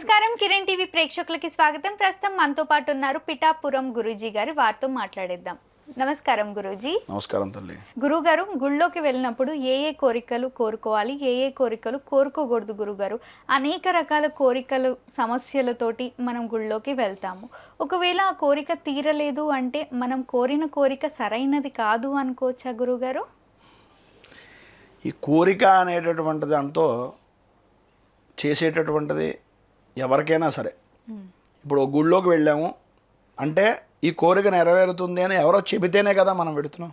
నమస్కారం కిరణ్ టీవీ ప్రేక్షకులకి స్వాగతం. ప్రస్తుతం మనతో పాటు ఉన్నారు పిఠాపురం గురూజీ గారు. వారితో మాట్లాడేద్దాం. నమస్కారం గురూజీ. నమస్కారం తల్లి. గురుగారు గుళ్ళోకి వెళ్ళినప్పుడు ఏ ఏ కోరికలు కోరుకోవాలి? ఏ ఏ కోరికలు కోరుకోకూడదు గురుగారు? అనేక రకాల కోరికలు సమస్యలతోటి మనం గుళ్ళోకి వెళ్తాము. ఒకవేళ ఆ కోరిక తీరలేదు అంటే మనం కోరిన కోరిక సరైనది కాదు అనుకోవచ్చా గురుగారు? ఈ కోరిక అనేటటువంటి దాంతో చేసేటటువంటిది ఎవరికైనా సరే. ఇప్పుడు గుళ్ళోకి వెళ్ళాము. అంటే ఈ కోరిక నెరవేరుతుంది అని ఎవరో చెబితేనే కదా మనం పెడుతున్నాం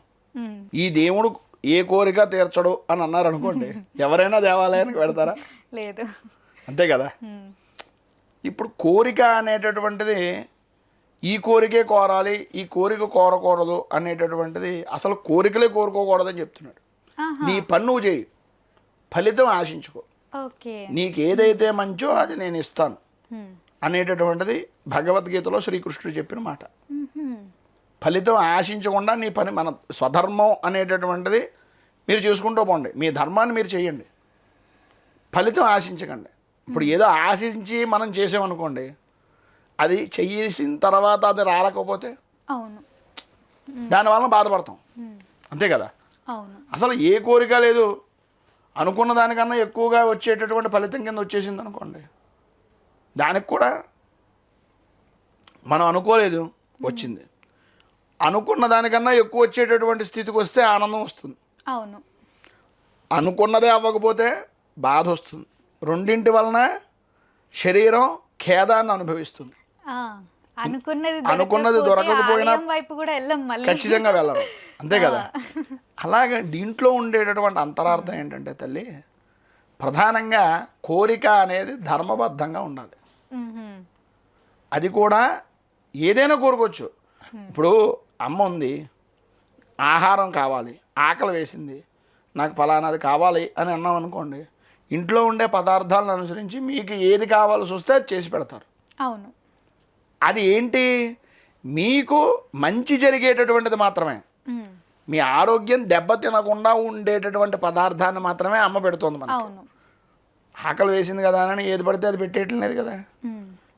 ఈ దేవుడు ఏ కోరిక తీర్చడు అని అన్నారు అనుకోండి. ఎవరైనా దేవాలయానికి పెడతారా లేదు. అంతే కదా? ఇప్పుడు కోరిక అనేటటువంటిది ఈ కోరికే కోరాలి ఈ కోరిక కోరకూడదు అనేటటువంటిది అసలు కోరికలే కోరుకోకూడదని చెప్తున్నాడు. నీ పని నువ్వు చేయి. ఫలితం ఆశించుకో. నీకు ఏదైతే మంచో అది నేను ఇస్తాను. అనేటటువంటిది భగవద్గీతలో శ్రీకృష్ణుడు చెప్పిన మాట. ఫలితం ఆశించకుండా నీ పని మన స్వధర్మం అనేటటువంటిది మీరు చేసుకుంటూ పోండి. మీ ధర్మాన్ని మీరు చేయండి. ఫలితం ఆశించకండి. ఇప్పుడు ఏదో ఆశించి మనం చేసామనుకోండి అది చేసిన తర్వాత అది రాలకపోతే అవును. దానివల్ల బాధపడతాం. అంతే కదా? అవును. అసలు ఏ కోరిక లేదు. అనుకున్న దానికన్నా ఎక్కువగా వచ్చేటటువంటి ఫలితం కింద వచ్చేసింది అనుకోండి. దానికి కూడా మనం అనుకోలేదు వచ్చింది. అనుకున్న దానికన్నా ఎక్కువ వచ్చేటటువంటి స్థితికి వస్తే ఆనందం వస్తుంది. అవును. అనుకున్నదే అవ్వకపోతే బాధ వస్తుంది. రెండింటి వలన శరీరం ఖేదాన్ని అనుభవిస్తుంది. అనుకున్నది అనుకున్నది దొరకకపోయినా వైపు కూడా వెళ్ళం ఖచ్చితంగా వెళ్ళరు. అంతే కదా? అలాగే దీంట్లో ఉండేటటువంటి అంతరార్థం ఏంటంటే తల్లి ప్రధానంగా కోరిక అనేది ధర్మబద్ధంగా ఉండాలి. అది కూడా ఏదైనా కోరుకోవచ్చు. ఇప్పుడు అమ్మ ఉంది ఆహారం కావాలి ఆకలి వేసింది నాకు ఫలానాది కావాలి అని అన్నాం అనుకోండి ఇంట్లో ఉండే పదార్థాలను అనుసరించి మీకు ఏది కావాల్సి వస్తే అది చేసి పెడతారు. అవును. అది ఏంటి? మీకు మంచి జరిగేటటువంటిది మాత్రమే. మీ ఆరోగ్యం దెబ్బ తినకుండా ఉండేటటువంటి పదార్థాన్ని మాత్రమే అమ్మ పెడుతుంది మనకి. ఆకలి వేసింది కదా అని ఏది పడితే అది పెట్టేయటం లేదు కదా.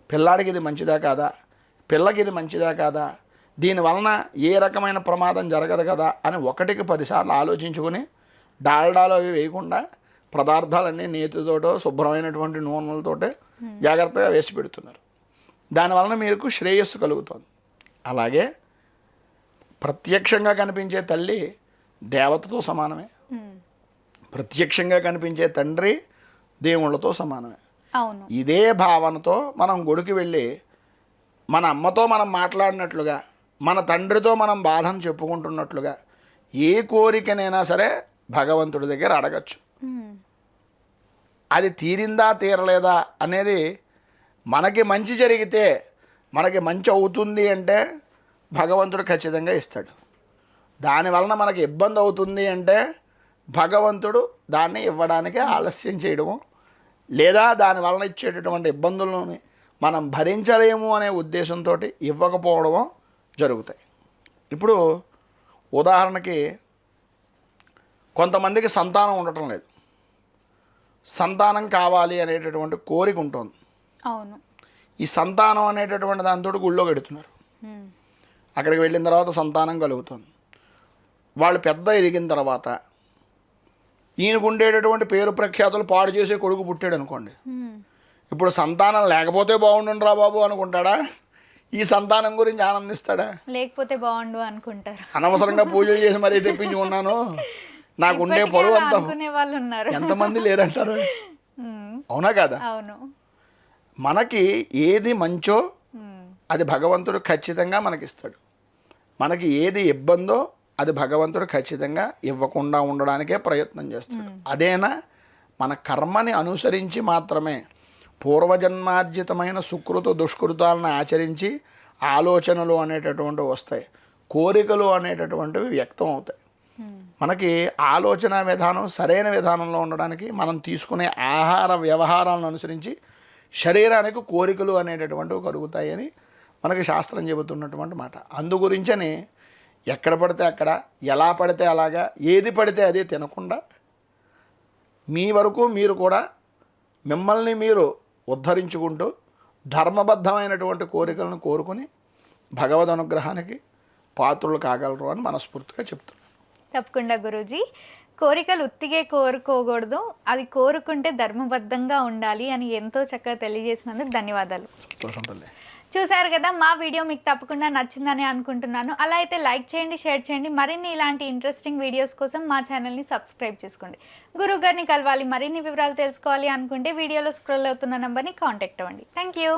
పిల్లాడికి ఇది మంచిదా కాదా? పిల్లకి ఇది మంచిదా కాదా? దీని వలన ఏ రకమైన ప్రమాదం జరగదు కదా అని ఒకటికి పదిసార్లు ఆలోచించుకొని డాల్డాలో అవి వేయకుండా పదార్థాలన్నీ నేతితోటో శుభ్రమైనటువంటి నూనెలతోటే జాగ్రత్తగా వేసి పెడుతున్నారు. దానివలన మీకు శ్రేయస్సు కలుగుతుంది. అలాగే ప్రత్యక్షంగా కనిపించే తల్లి దేవతతో సమానమే. ప్రత్యక్షంగా కనిపించే తండ్రి దేవుళ్ళతో సమానమే. ఇదే భావనతో మనం గుడికి వెళ్ళి మన అమ్మతో మనం మాట్లాడినట్లుగా మన తండ్రితో మనం బాధను చెప్పుకుంటున్నట్లుగా ఏ కోరికనైనా సరే భగవంతుడి దగ్గర అడగచ్చు. అది తీరిందా తీరలేదా అనేది మనకి మంచి జరిగితే మనకి మంచి అవుతుంది అంటే భగవంతుడు ఖచ్చితంగా ఇస్తాడు. దాని వలన మనకి ఇబ్బంది అవుతుంది అంటే భగవంతుడు దాన్ని ఇవ్వడానికి ఆలస్యం చేయడము లేదా దాని వలన ఇచ్చేటటువంటి ఇబ్బందులను మనం భరించలేము అనే ఉద్దేశంతో ఇవ్వకపోవడము జరుగుతాయి. ఇప్పుడు ఉదాహరణకి కొంతమందికి సంతానం ఉండటం లేదు. సంతానం కావాలి అనేటటువంటి కోరిక ఉంటుంది. అవును. ఈ సంతానం అనేటటువంటి దాంతో గుళ్ళో పెడుతున్నారు. అక్కడికి వెళ్ళిన తర్వాత సంతానం కలుగుతుంది. వాళ్ళు పెద్ద ఎదిగిన తర్వాత ఈయనకు ఉండేటటువంటి పేరు ప్రఖ్యాతులు పాడు చేసే కొడుకు పుట్టాడు అనుకోండి. ఇప్పుడు సంతానం లేకపోతే బాగుండురా బాబు అనుకుంటాడా? ఈ సంతానం గురించి ఆనందిస్తాడా? లేకపోతే బాగుండు అనుకుంటారు. అనవసరంగా పూజలు చేసి మరీ తెప్పించుకున్నాను. నాకు ఉండే పొరుగు అంతా ఎంతమంది లేరంటారు? అవునా కదా? అవును. మనకి ఏది మంచో అది భగవంతుడు ఖచ్చితంగా మనకిస్తాడు. మనకి ఏది ఇబ్బందో అది భగవంతుడు ఖచ్చితంగా ఇవ్వకుండా ఉండడానికే ప్రయత్నం చేస్తాడు. అదేనా? మన కర్మని అనుసరించి మాత్రమే పూర్వజన్మార్జితమైన సుకృత దుష్కృతాలను ఆచరించి ఆలోచనలు అనేటటువంటివి వస్తాయి. కోరికలు అనేటటువంటివి వ్యక్తం అవుతాయి. మనకి ఆలోచన విధానం సరైన విధానంలో ఉండడానికి మనం తీసుకునే ఆహార వ్యవహారాలను అనుసరించి శరీరానికి కోరికలు అనేటటువంటివి కలుగుతాయని మనకి శాస్త్రం చెబుతున్నటువంటి మాట. అందుగురించని ఎక్కడ పడితే అక్కడ ఎలా పడితే అలాగా ఏది పడితే అది తినకుండా మీ వరకు మీరు కూడా మిమ్మల్ని మీరు ఉద్ధరించుకుంటూ ధర్మబద్ధమైనటువంటి కోరికలను కోరుకుని భగవద్ అనుగ్రహానికి పాత్రులు కాగలరు అని మనస్ఫూర్తిగా చెప్తున్నాను. తప్పకుండా గురూజీ. కోరికలు ఉత్తిగే కోరుకోకూడదు. అది కోరుకుంటే ధర్మబద్ధంగా ఉండాలి అని ఎంతో చక్కగా తెలియజేసినందుకు ధన్యవాదాలు. చూశారు కదా మా వీడియో మీకు తప్పకుండా నచ్చిందని అనుకుంటున్నాను. అలా అయితే లైక్ చేయండి షేర్ చేయండి. మరిన్ని ఇలాంటి ఇంట్రెస్టింగ్ వీడియోస్ కోసం మా ఛానల్ని సబ్స్క్రైబ్ చేసుకోండి. గురువు గారిని కలవాలి మరిన్ని వివరాలు తెలుసుకోవాలి అనుకుంటే వీడియోలో స్క్రోల్ అవుతున్న నెంబర్ని కాంటాక్ట్ అవ్వండి. Thank you.